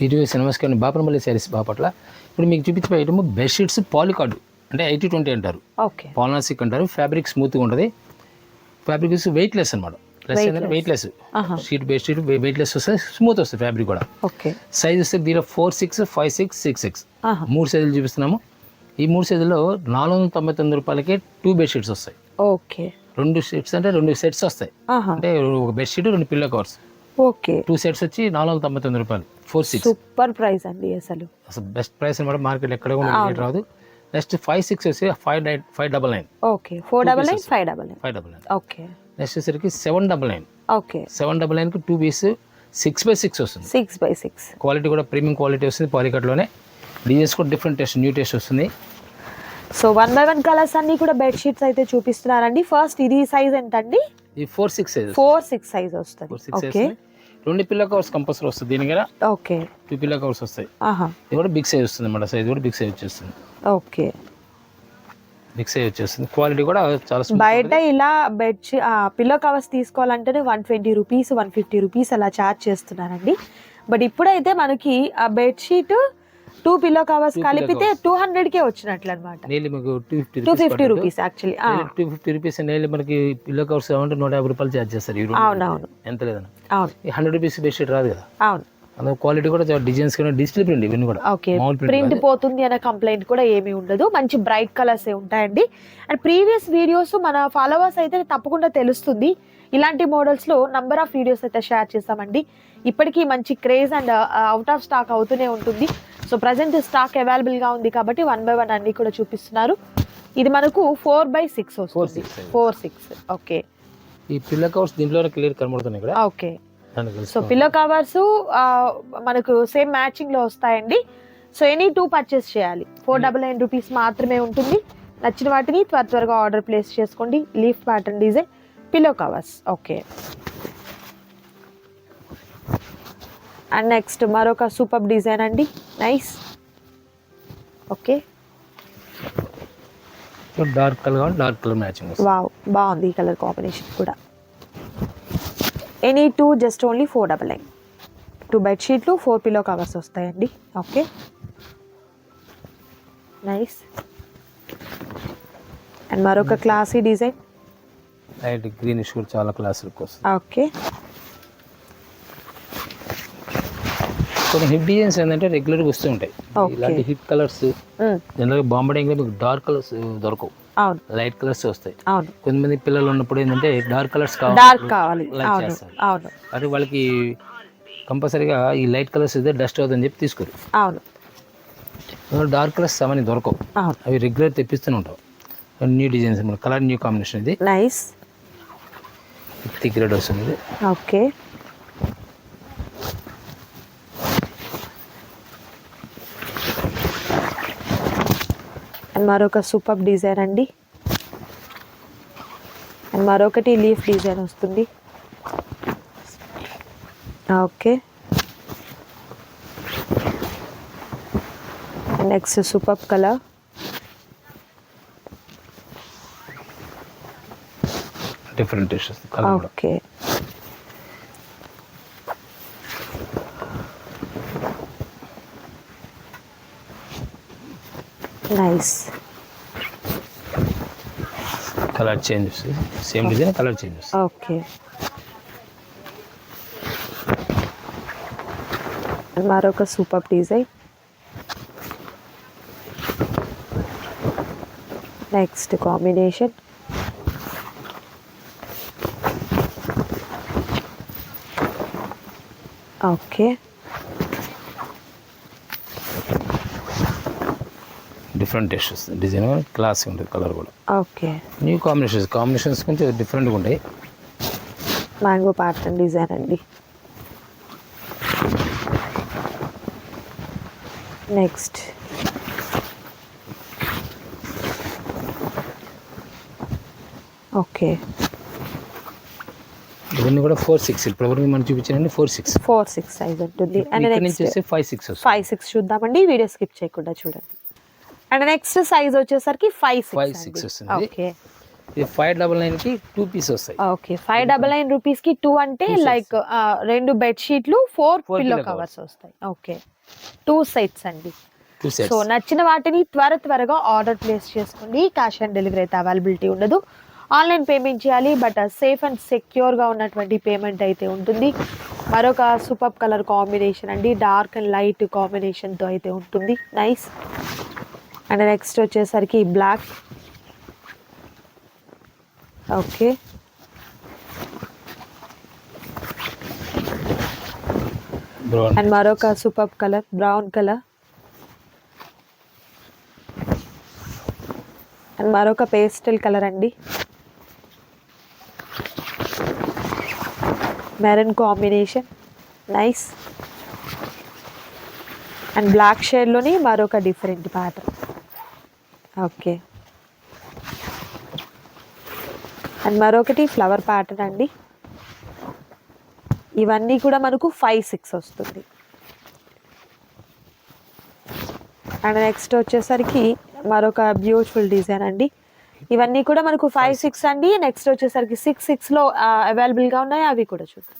ఇరవై నమస్కారం బాపనపల్లి శారీస్ బాపట్ల ఇప్పుడు మీకు చూపించే ఐటమ్ బెడ్షీట్స్ పాలికార్డు. అంటే ఎయిటీ ట్వంటీ అంటారు. ఓకే. పాలనాసిక్ అంటారు. ఫ్యాబ్రిక్ స్మూత్గా ఉంటుంది. ఫ్యాబ్రిక్ వెయిట్లెస్ అనమాట లెస్ అంటే వెయిట్లెస్ ఆహా. షీట్ వెయిట్లెస్ వస్తుంది స్మూత్ వస్తుంది ఫ్యాబ్రిక్ కూడా. ఓకే. సైజ్ వస్తే దీనిలో four six five six six six మూడు సైజులు చూపిస్తున్నాము. ఈ మూడు సైజుల్లో నాలుగు వందల తొంభై తొమ్మిది రూపాయలకే టూ బెడ్షీట్స్ వస్తాయి. ఓకే. రెండు సెట్స్ అంటే రెండు సెట్స్ వస్తాయి. అంటే ఒక బెడ్షీట్ రెండు pillow covers okay. Two sets వచ్చి నాలుగు వందల తొంభై తొమ్మిది రూపాయలు. ఫోర్ సిక్స్ సూపర్ ప్రైస్ అండి అసలు. అసలు బెస్ట్ ప్రైస్ అనమాట మార్కెట్ ఎక్కడ కూడా రేట్ రాదు. నెక్స్ట్ ఫైవ్ సిక్స్ వచ్చి five nine five double nine okay. Four double nine five double nine five double nine okay. Next వచ్చేసరికి seven double nine okay. Seven double నైన్కి two piece six by six వస్తుంది. Six by six quality కూడా premium quality వస్తుంది పాలికట్లోనే designs కూడా different taste new taste వస్తుంది. So one by one colours అన్ని కూడా బెడ్షీట్స్ అయితే చూపిస్తున్నారండి. ఫస్ట్ ఇది సైజ్ ఎంతండి? ఈ four six size four six size వస్తుంది. Four six okay. రెండు పిల్లో కవర్స్ కంపల్సరీ వస్తుంది దీని కదా ఓకే. టూ పిల్లో కవర్స్ వస్తాయి. ఇది కూడా బిగ్ సైజ్ వస్తుంది అన్నమాట సైజ్ కూడా బిగ్ సైజ్ వచ్చేస్తుంది. ఓకే. బిగ్ సైజ్ వచ్చేస్తుంది. క్వాలిటీ కూడా చాలా బయట ఇలా bed pillow covers తీసుకోవాలంటేనే one twenty rupees one fifty rupees అలా ఛార్జ్ చేస్తున్నారండి. బట్ ఇప్పుడైతే మనకి ఆ బెడ్షీట్ టూ పిల్లో కవర్స్ కలిపితే. టూ హండ్రెడ్కే వచ్చినట్లు అనమాట two fifty rupees actually two fifty rupees మనకి పిల్లో కవర్స్ కావాలంటే నూట యాభై రూపాయలు ఛార్జ్ చేస్తారు అవునవును. ఎంత లేదన్న? అవును. హండ్రెడ్ రూపీస్ బెడ్షీట్ రాదు కదా? అవును. అందులో క్వాలిటీ కూడా డిజైన్స్ కూడా డిజిటల్ ప్రింట్ ఇవన్నీ కూడా. ఓకే ప్రింట్ పోతుంది అనే కంప్లైంట్ కూడా ఏమీ ఉండదు. మంచి బ్రైట్ కలర్స్ ఉంటాయండి. అండ్ ప్రీవియస్ వీడియోస్ మన ఫాలోవర్స్ అయితే తప్పకుండా తెలుస్తుంది. ఇలాంటి మోడల్స్లో నంబర్ ఆఫ్ వీడియోస్ అయితే షేర్ చేస్తామండి. ఇప్పటికీ మంచి craze and out of stock అవుతూనే ఉంటుంది. సో ప్రజెంట్ స్టాక్ అవైలబుల్గా ఉంది కాబట్టి వన్ బై వన్ అన్ని కూడా చూపిస్తున్నారు. ఇది మనకు ఫోర్ బై సిక్స్ ఫోర్ వస్తుంది సిక్స్ ఫోర్ సిక్స్ ఓకే ఈ పిల్ల కవర్స్ దీంట్లోనే క్లియర్ కనబడుతున్నాయి ఇక్కడ. Okay so. పిల్లో కవర్స్ మనకు సేమ్ మ్యాచింగ్లో వస్తాయండి. సో ఎనీ టూ పర్చేస్ చేయాలి. ఫోర్ డబల్ నైన్ రూపీస్ మాత్రమే ఉంటుంది. నచ్చిన వాటిని త్వర త్వరగా ఆర్డర్ ప్లేస్ చేసుకోండి. Leaf pattern design pillow covers okay and next మరొక సూపర్ డిజైన్ అండి. Nice okay dark colour dark colour matching wow బాగుంది ఈ కలర్ కాంబినేషన్ కూడా. Any two just only four double nine two బెడ్షీట్లు ఫోర్ పిల్లో కవర్స్ వస్తాయండి. Okay nice and మరొక classy design light greenish కూడా చాలా క్లాస్ లుక్ వస్తుంది. ఓకే కొన్ని హిప్ డిజైన్స్ ఏంటంటే రెగ్యులర్గా వస్తూ ఉంటాయి. ఇలాంటి హిప్ కలర్స్ జనరల్గా బాంబడింగ్లో మీకు డార్క్ కలర్స్ దొరకవు. అవును. లైట్ కలర్స్ వస్తాయి. కొంతమంది పిల్లలు ఉన్నప్పుడు ఏంటంటే డార్క్ కలర్స్ కావాలి అది వాళ్ళకి కంపల్సరీగా ఈ లైట్ కలర్స్ అయితే డస్ట్ అవుతుందని చెప్పి తీసుకోరు. డార్క్ కలర్స్ సామాన్య దొరకవు. అవి రెగ్యులర్ తెప్పిస్తూనే ఉంటాం new designs colour new combination ఇది. నైస్ థిక్ రెడ్ వస్తుంది. ఇది ఓకే అండ్ మరొక సూపర్ డిజైన్ అండి. అండ్ మరొకటి లీఫ్ డిజైన్ వస్తుంది. Okay. Next super colour different okay. Nice colour change వస్తుంది సేమ్ డిజైన్ కలర్ చేంజ్ వస్తుంది ఓకే మరొక super design next combination okay different taste వస్తుంది డిజైన్ క్లాస్ ఉంటుంది కలర్ కూడా. ఓకే. న్యూ కాంబినేషన్స్ కాంబినేషన్స్ కొంచెం డిఫరెంట్గా ఉంటాయి. మ్యాంగో ప్యాటర్న్ డిజైన్ అండి. Next okay. ఇవన్నీ కూడా ఫోర్ సిక్స్ ఇప్పుడు మనం చూపించానండి? Four six four six size ఉంటుంది. And next five six five six చూద్దామండి. వీడియో స్కిప్ చేయకుండా చూడండి. అండ్ నెక్స్ట్ సైజ్ వచ్చేసరికి ఫైవ్ Five, సిక్స్ వస్తుంది. ఓకే. ఇది ఫైవ్ డబల్ నైన్కి టూ పీస్ వస్తాయి. ఓకే ఫైవ్ డబల్ నైన్ రూపీస్కి టూ అంటే. లైక్ రెండు బెడ్ షీట్లు ఫోర్ పిల్లో కవర్స్ వస్తాయి. ఓకే టూ సెట్స్ అండి. సో నచ్చిన వాటిని త్వర త్వరగా ఆర్డర్ ప్లేస్ చేసుకోండి. క్యాష్ ఆన్ డెలివరీ అయితే అవైలబిలిటీ ఉండదు. ఆన్లైన్ పేమెంట్ చేయాలి బట్ సేఫ్ అండ్ సెక్యూర్గా ఉన్నటువంటి పేమెంట్ అయితే ఉంటుంది. మరొక సూపర్ కలర్ కాంబినేషన్ అండి. డార్క్ అండ్ లైట్ కాంబినేషన్తో అయితే ఉంటుంది. నైస్ అండ్ నెక్స్ట్ వచ్చేసరికి బ్లాక్. ఓకే. అండ్ మరొక super colour brown colour. And మరొక పేస్టల్ కలర్ అండి. Maroon combination. Nice. And black షేడ్లోని మరొక డిఫరెంట్ ప్యాటర్న్. ఓకే. అండ్ మరొకటి ఫ్లవర్ ప్యాటర్న్ అండి. ఇవన్నీ కూడా మనకు ఫైవ్ సిక్స్ వస్తుంది. అండ్ నెక్స్ట్ వచ్చేసరికి మరొక బ్యూటిఫుల్ డిజైన్ అండి. ఇవన్నీ కూడా మనకు ఫైవ్ సిక్స్ అండి. నెక్స్ట్ వచ్చేసరికి సిక్స్ సిక్స్లో అవైలబుల్గా ఉన్నాయి. అవి కూడా చూద్దాం.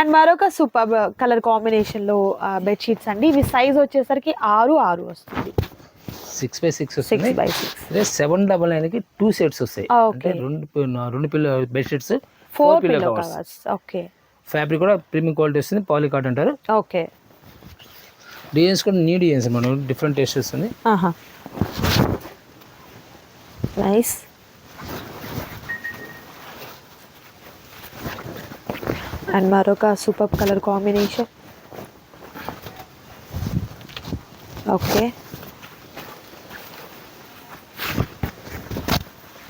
అండ్ మరొక సూపర్ కలర్ కాంబినేషన్లో బెడ్షీట్స్ అండి. ఇవి సైజ్ వచ్చేసరికి ఆరు ఆరు వస్తుంది. Six by six six by six. అదే సెవెన్ డబల్ నైన్కి టూ సెట్స్ వస్తాయి. అంటే. రెండు రెండు పిల్ల bedsheets four pillow covers okay. Fabric కూడా ప్రీమియం క్వాలిటీ వస్తుంది పాలికాట్ అంటారు. ఓకే. డిజైన్స్ కూడా నీ డిజైన్స్ మనం డిఫరెంట్ టేస్ట్ వస్తుంది ఆహా. నైస్. అండ్ మరొక సూపర్ కలర్ కాంబినేషన్. ఓకే.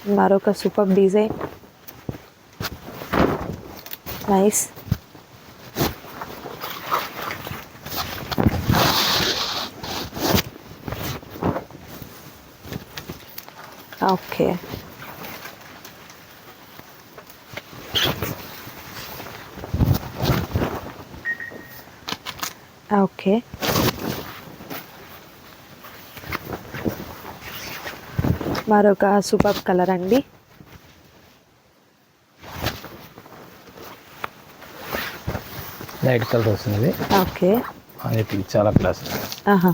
మరొక super design nice okay okay మరొక సూపర్ కలర్ అండి. లైట్ కలర్ వస్తుంది. ఓకే. చాలా క్లాస్ ఆహా.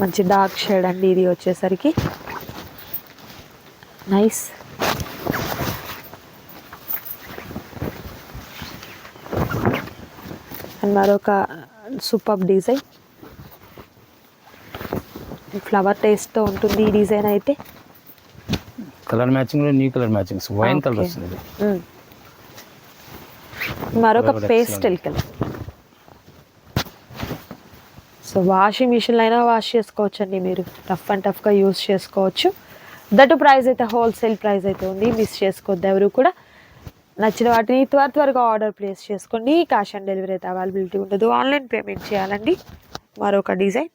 మంచి డార్క్ షేడ్ అండి ఇది వచ్చేసరికి. నైస్ అండ్ మరొక సూపర్ డిజైన్ ఫ్లవర్ టేస్ట్తో ఉంటుంది ఈ డిజైన్ అయితే. Colour matching new colour matchings wine colour. వస్తుంది ఇది. మ్మ్. మరొక పేస్టల్ కలర్ సో వాషింగ్ మిషన్లో అయినా వాష్ చేసుకోవచ్చు అండి మీరు. టఫ్ అండ్ టఫ్గా యూస్ చేసుకోవచ్చు. దట్ ప్రైస్ అయితే హోల్సేల్ ప్రైస్ అయితే ఉంది. మిస్ చేసుకోవద్దు ఎవరు కూడా. నచ్చిన వాటిని త్వర త్వరగా ఆర్డర్ ప్లేస్ చేసుకోండి క్యాష్ ఆన్ డెలివరీ అయితే అవైలబిలిటీ ఉండదు. ఆన్లైన్ పేమెంట్ చేయాలండి. మరొక డిజైన్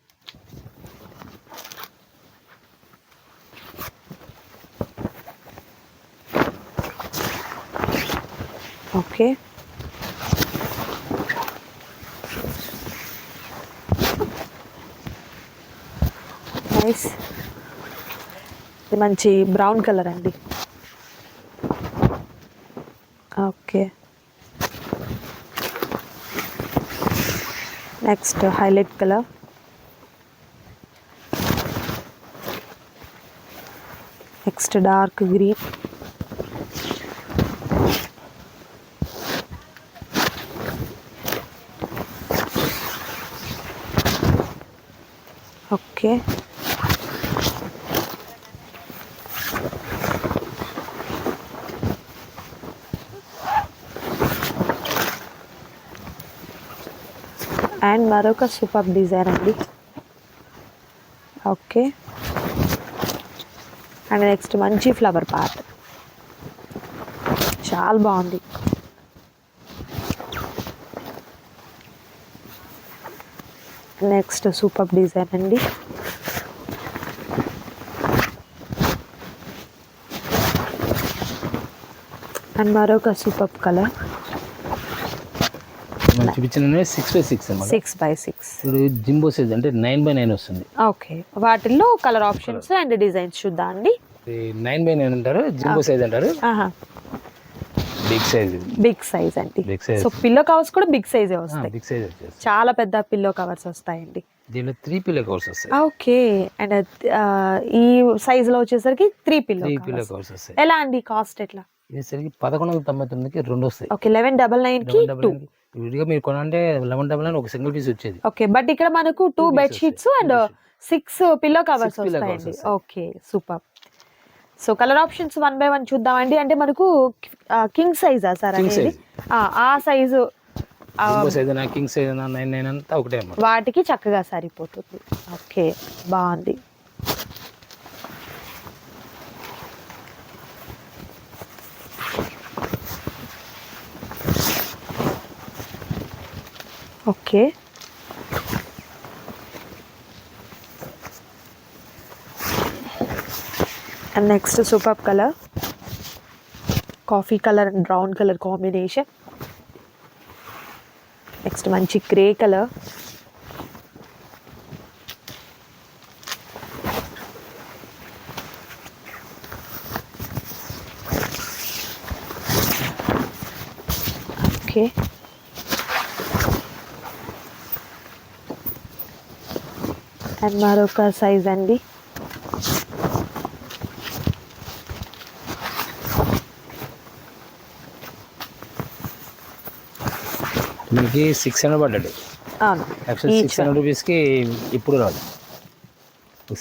ఓకే. నైస్ ఇది మంచి బ్రౌన్ కలర్ అండి. Okay. Next highlight colour next dark green okay. And మరొక సూపర్ డిజైన్ అండి. ఓకే. అండ్ నెక్స్ట్ మంచి ఫ్లవర్ పార్ట్. చాలా బాగుంది. నెక్స్ట్ సూపర్ డిజైన్ అండి. అండ్ మరొక సూపర్ కలర్. మనం చూపించిన సిక్స్ బై సిక్స్ అన్నమాట. సిక్స్ బై సిక్స్ ఇప్పుడు జింబో సైజ్ అంటే నైన్ బై నైన్ వస్తుంది. ఓకే. వాటిల్లో కలర్ ఆప్షన్స్ అండ్ డిజైన్స్ చూద్దాం అండి. నైన్ బై నైన్ అంటారు జింబో సైజ్ అంటారు. ఆహా. బిగ్ సైజ్ బిగ్ సైజ్ అండి. Big size so pillow covers కూడా బిగ్ సైజే వస్తాయి. బిగ్ సైజ్ చాలా పెద్ద పిల్లో కవర్స్ వస్తాయండి. దీనిలో త్రీ పిల్ల కవర్స్ వస్తాయి. ఓకే. అండ్ ఈ సైజ్లో వచ్చేసరికి త్రీ పిల్లో పిల్ల కవర్స్ వస్తాయి. ఎలా అండి కాస్ట్ ఎట్లా? ఇది సరికి పదకొండు వందల తొంభై తొమ్మిదికి రెండు వస్తాయి. ఓకే లెవెన్ డబల్ నైన్కి టూ విడిగా మీరు కొనంటే లెవెన్ డబల్ నైన్ ఒక సింగిల్ పీస్ వచ్చేది. ఓకే బట్ ఇక్కడ మనకు two bed sheets. And six pillow covers వస్తాయండి. వస్తాయి. Okay super so colour options one by one చూద్దామండి. అంటే మనకు కింగ్ సైజా సార్ అనేది. ఆ, size king size nine nine అంతా ఒకటే అన్నమాట. వాటికి చక్కగా సరిపోతుంది. ఓకే బాగుంది. Okay and next super colour coffee colour and brown colour combination next మంచి గ్రే కలర్ ఓకే అండ్ మరొక సైజ్ అండి. మనకి సిక్స్ హండ్రెడ్ పడ్డాడు యాక్చువల్ సిక్స్ హండ్రెడ్ రూపీస్కి ఇప్పుడు రాదు.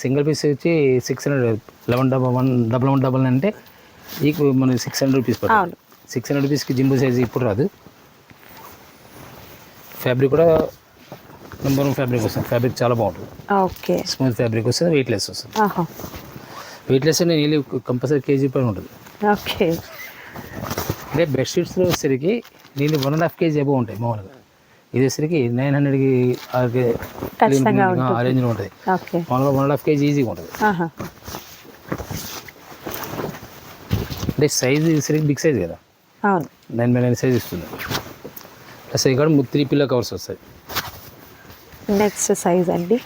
సింగిల్ పీస్ వచ్చి six hundred eleven double one double one double అంటే ఈ మనకి సిక్స్ హండ్రెడ్ రూపీస్. పడుతుంది సిక్స్ హండ్రెడ్ రూపీస్కి జింబో సైజ్ ఇప్పుడు రాదు. ఫ్యాబ్రిక్ కూడా నెంబర్ వన్ ఫ్యాబ్రిక్ వస్తుంది. ఫ్యాబ్రిక్ చాలా బాగుంటుంది. ఓకే. స్మూత్ ఫ్యాబ్రిక్ వస్తుంది వెయిట్ లెస్ వస్తుంది. వెయిట్ లెస్ అంటే నీళ్ళు కంపల్సరీ కేజీ పైన ఉంటుంది. ఓకే. అంటే బెడ్షీట్స్లో వచ్చేసరికి నీళ్ళు one and half KG above ఉంటాయి మామూలుగా. ఇది వచ్చేసరికి నైన్ హండ్రెడ్కి ఖచ్చితంగా ఉంటుంది. అరేంజ్లో ఉంటుంది. ఓకే. మామూలుగా వన్ అండ్ హాఫ్ కేజీ ఈజీగా ఉంటుంది. అంటే సైజ్ సరికి బిగ్ సైజ్ కదా. నైన్ బై నైన్ సైజ్ ఇస్తుంది. ప్లస్ ఇక్కడ త్రీ పిల్లో కవర్స్ వస్తాయి. నెక్స్ట్ సైజ్ అండి.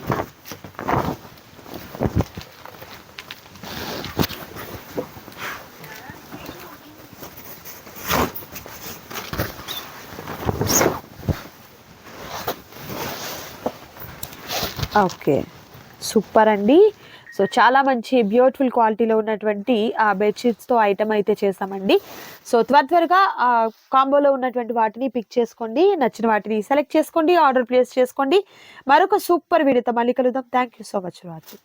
ఓకే. సూపర్ అండి. సో చాలా మంచి బ్యూటిఫుల్ క్వాలిటీలో ఉన్నటువంటి ఆ బెడ్షీట్స్తో ఐటమ్ అయితే చేసామండి సో త్వర త్వరగా కాంబోలో ఉన్నటువంటి వాటిని పిక్ చేసుకోండి. నచ్చిన వాటిని సెలెక్ట్ చేసుకోండి ఆర్డర్ ప్లేస్ చేసుకోండి. మరొక సూపర్ వీడియోతో మళ్ళీ కలుద్దాం. Thank you so much watching